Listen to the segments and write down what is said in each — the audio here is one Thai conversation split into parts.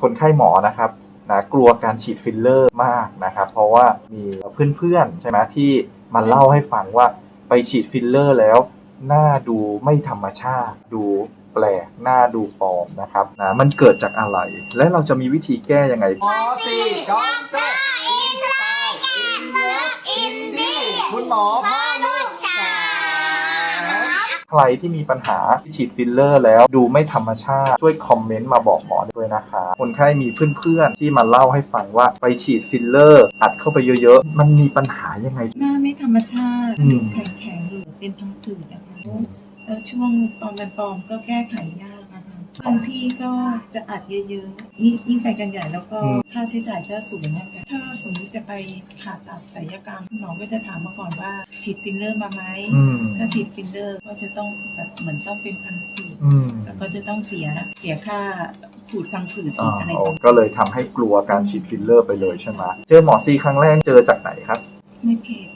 คนไข้หมอนะครับนะกลัวการฉีดฟิลเลอร์มากนะครับเพราะว่ามีเพื่อนๆใช่ไหมที่มาเล่าให้ฟังว่าไปฉีดฟิลเลอร์แล้ว หน้าดูไม่ธรรมชาติ ดูแปลกหน้าดูปลอมนะครับนะมันเกิดจากอะไร และเราจะมีวิธีแก้ยังไง หมอสี่ด็อกเตอร์อินสไตล์อินเลิฟอินดี้คุณหมอพ่อลูกสาว ใครที่มีปัญหาที่ฉีดฟิลเลอร์แล้วดูไม่ธรรมชาติ ช่วยคอมเมนต์มาบอกหมอด้วยนะคะ คนไข้มีเพื่อนๆ ที่มาเล่าให้ฟังว่าไปฉีดฟิลเลอร์ อัดเข้าไปเยอะๆ มันมีปัญหายังไง หน้าไม่ธรรมชาติอืมดูแข็งๆหรือเป็นพังผืดนะคะแล้วช่วงตอนเป็นปลอมก็แก้ไขยากนะคะ บางที่ก็จะอัดเยอะๆยิ่งยิ่งไปกันใหญ่แล้วก็ค่าใช้จ่ายก็สูงนะคะถ้าสมมติจะไปผ่าตัดศัลยกรรมหมอก็จะถามมาก่อนว่าฉีดฟิลเลอร์มาไหมอืมถ้าฉีดฟิลเลอร์ก็จะต้องแบบเหมือนต้องเป็นพันผืดอืมแล้วก็จะต้องเสียเสียค่าขูดพังผืดอ่าอีกอะไรโอ้ประมาณก็เลยทำให้กลัวการฉีดฟิลเลอร์ไปเลยใช่ไหมเจอหมอซีครั้งแรกเจอจากไหนครับในเพจค่ะ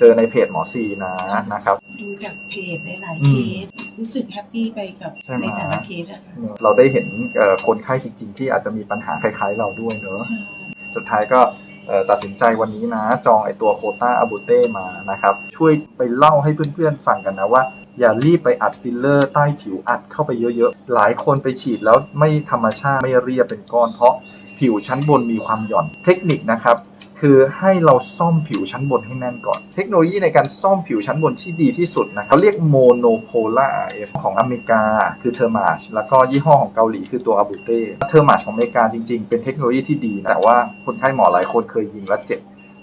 เจอในเพจหมอซีนะนะครับ ดูจากเพจหลายอืๆมเคสรู้สึกแฮปปี้ไปกับใช่ไหม ในแต่ละเคสอะค่ะเราได้เห็นเอ่อคนไข้จริง ๆ ที่อาจจะมีปัญหาคล้าย ๆ เราด้วยเนอะ ใช่สุดท้ายก็เอ่อตัดสินใจวันนี้นะ จองไอตัวโคต้าอาบูเต้มานะครับ ช่วยไปเล่าให้เพื่อนๆฟังกันนะว่า อย่ารีบไปอัดฟิลเลอร์ใต้ผิวอัดเข้าไปเยอะๆ หลายคนไปฉีดแล้วไม่ธรรมชาติไม่เรียบเป็นก้อนเพราะ ผิวชั้นบนมีความหย่อน เทคนิคนะครับ คือให้เราซ่อมผิวชั้นบนให้แน่นก่อน เทคโนโลยีในการซ่อมผิวชั้นบนที่ดีที่สุดนะเขาเรียกโมโนโพล่าเอฟของอเมริกาคือเทอร์มาชแล้วก็ยี่ห้อของเกาหลีคือตัวอาบูเต้เทอร์มาชของอเมริกาจริงๆ เป็นเทคโนโลยีที่ดีนะแต่ว่าคนไข้หมอหลายคนเคยยิงแล้วเจ็บ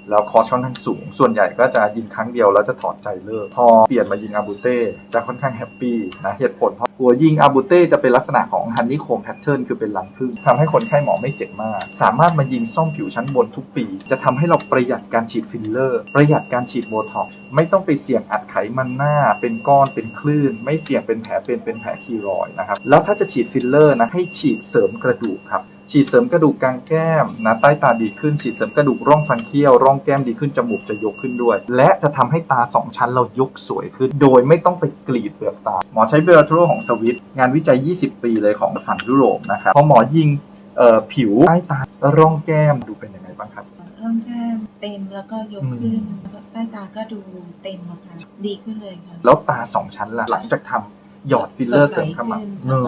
แล้วคอสค่อนข้างสูง ส่วนใหญ่ก็จะยิงครั้งเดียวแล้วจะถอดใจเลิก พอเปลี่ยนมายิงอาบูเต้จะค่อนข้างแฮปปี้นะเหตุผลเพราะตัวยิงอาบูเต้จะเป็นลักษณะของฮันนี่โคมแพทเทิร์นคือเป็นรังผึ้งทำให้คนไข้หมอไม่เจ็บมาก สามารถมายิงซ่อมผิวชั้นบนทุกปี จะทำให้เราประหยัดการฉีดฟิลเลอร์ ประหยัดการฉีดโบท็อกไม่ต้องไปเสี่ยงอัดไขมันหน้า เป็นก้อนเป็นคลื่น ไม่เสี่ยงเป็นแผลเป็นเป็นแผลคีรอยนะครับแล้วถ้าจะฉีดฟิลเลอร์นะให้ฉีดเสริมกระดูกครับ ฉีดเสริมกระดูกกลางแก้มนะใต้ตาดีขึ้นฉีดเสริมกระดูกร่องฟันเคี้ยวร่องแก้มดีขึ้นจมูกจะยกขึ้นด้วย และจะทำให้ตา 2 ชั้นเรายกสวยขึ้น โดยไม่ต้องไปกรีดเปลือกตา หมอใช้เบลโทรของสวิตงานวิจัย 20 ปีเลยของฝั่งยุโรปนะครับพอหมอยิงเอ่อผิวใต้ตาร่องแก้มดูเป็นยังไงบ้างครับร่องแก้มเต็มแล้วก็ยกอืมขึ้นแล้วก็ใต้ตาก็ดูเต็มอะค่ะดีขึ้นเลยค่ะแล้วตา2ชั้นล่ะหลังจากทำหยอดฟิลเลอร์เสริมเข้ามาส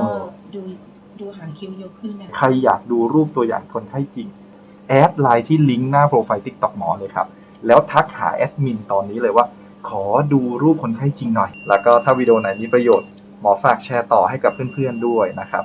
ด ใสขึ้นเอแล้วก็อดูหางคิ้วยอะขึ้นเนี่ยใครอยากดูรูปตัวอย่างคนไข้จริง แอดไลน์ที่ลิงก์หน้าโปรไฟล์ TikTok หมอเลยครับ แล้วทักหาแอดมินตอนนี้เลยว่า ขอดูรูปคนไข้จริงหน่อย แล้วก็ถ้าวิดีโอไหนมีประโยชน์หมอฝากแชร์ต่อให้กับเพื่อนๆด้วยนะครับ